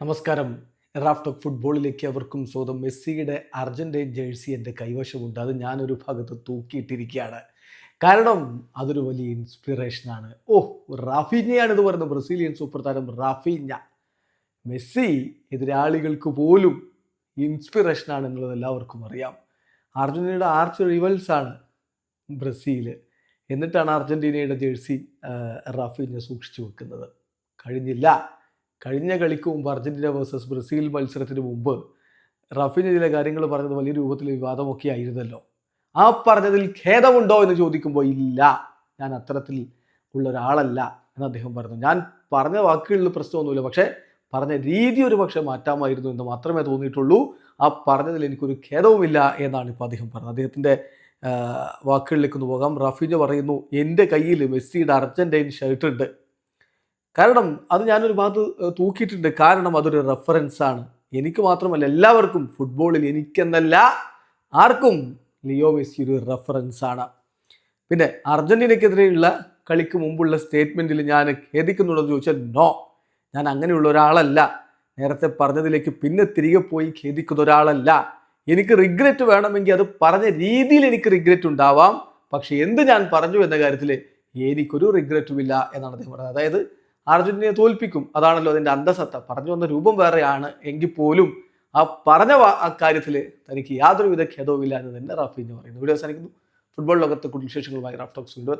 നമസ്കാരം. Raft of ഫുട്ബോളിലേക്ക് അവർക്കും സ്വന്തം മെസ്സിയുടെ അർജന്റീൻ ജേഴ്സി എന്റെ കൈവശമുണ്ട്. അത് ഞാനൊരു ഭാഗത്ത് തൂക്കിയിട്ടിരിക്കുകയാണ്. കാരണം അതൊരു വലിയ ഇൻസ്പിറേഷനാണ് ഓ റാഫീഞ്ഞയാണ് ഇത് പറയുന്നത്. ബ്രസീലിയൻ സൂപ്പർ താരം റാഫിഞ്ഞ മെസ്സി എതിരാളികൾക്ക് പോലും ഇൻസ്പിറേഷനാണ് എന്നുള്ളത് എല്ലാവർക്കും അറിയാം. അർജന്റീനയുടെ ആർച്ച് റിവൽസ് ആണ് ബ്രസീൽ എന്നിട്ടാണ് അർജന്റീനയുടെ ജേഴ്സി റാഫിഞ്ഞ സൂക്ഷിച്ചു വെക്കുന്നത്. കഴിഞ്ഞില്ല. കഴിഞ്ഞ കളിക്ക് മുമ്പ് അർജന്റീന വേഴ്സസ് ബ്രസീൽ മത്സരത്തിന് മുമ്പ് റഫീന ചില കാര്യങ്ങൾ പറഞ്ഞത് വലിയ രൂപത്തിൽ വിവാദമൊക്കെ ആയിരുന്നല്ലോ. ആ പറഞ്ഞതിൽ ഖേദമുണ്ടോ എന്ന് ചോദിക്കുമ്പോൾ ഇല്ല. ഞാൻ അത്തരത്തിൽ ഉള്ള ഒരാളല്ല എന്ന് അദ്ദേഹം പറഞ്ഞു. ഞാൻ പറഞ്ഞ വാക്കുകളിൽ പ്രശ്നമൊന്നുമില്ല. പക്ഷേ പറഞ്ഞ രീതി ഒരു പക്ഷേ മാറ്റാമായിരുന്നു എന്ന് മാത്രമേ തോന്നിയിട്ടുള്ളൂ. ആ പറഞ്ഞതിൽ എനിക്കൊരു ഖേദവുമില്ല എന്നാണ് ഇപ്പോൾ അദ്ദേഹം പറഞ്ഞത്. അദ്ദേഹത്തിന്റെ വാക്കുകളിലേക്ക് ഒന്ന് പോകാം. റഫീജ് പറയുന്നു എന്റെ കയ്യിൽ മെസ്സിയുടെ അർജന്റൈൻ ഷർട്ട് ഉണ്ട്. കാരണം അത് ഞാനൊരു ഭാഗത്ത് തൂക്കിയിട്ടുണ്ട്. കാരണം അതൊരു റെഫറൻസ് ആണ്. എനിക്ക് മാത്രമല്ല എല്ലാവർക്കും ഫുട്ബോളിൽ എനിക്കെന്നല്ല ആർക്കും ലിയോ മെസ്സി ഒരു റെഫറൻസ് ആണ്. പിന്നെ അർജന്റീനയ്ക്കെതിരെയുള്ള കളിക്ക് മുമ്പുള്ള സ്റ്റേറ്റ്മെന്റിൽ ഞാൻ ഖേദിക്കുന്നുണ്ടോ എന്ന് ചോദിച്ചാൽ നോ ഞാൻ അങ്ങനെയുള്ള ഒരാളല്ല. നേരത്തെ പറഞ്ഞതിലേക്ക് പിന്നെ തിരികെ പോയി ഖേദിക്കുന്ന ഒരാളല്ല. എനിക്ക് റിഗ്രറ്റ് വേണമെങ്കിൽ അത് പറഞ്ഞ രീതിയിൽ എനിക്ക് റിഗ്രറ്റ് ഉണ്ടാവാം. പക്ഷെ എന്ത് ഞാൻ പറഞ്ഞു എന്ന കാര്യത്തിൽ എനിക്കൊരു റിഗ്രറ്റുമില്ല എന്നാണ് അദ്ദേഹം പറഞ്ഞത്. അതായത് അർജന്റീനയെ തോൽപ്പിക്കും. അതാണല്ലോ അതിന്റെ അന്തസത്ത. പറഞ്ഞു വന്ന രൂപം വേറെയാണ് എങ്കിൽ പോലും ആ പറഞ്ഞ കാര്യത്തിൽ തനിക്ക് യാതൊരുവിധ ഖേദവും ഇല്ല എന്ന് തന്നെ റാഫീഞ്ഞ് പറയുന്നു. വീഡിയോ അവസാനിക്കുന്നു. ഫുട്ബോൾ ലോകത്തെ കൂടുതൽ വിശേഷങ്ങളുമായി ടോക്സ് വീണ്ടും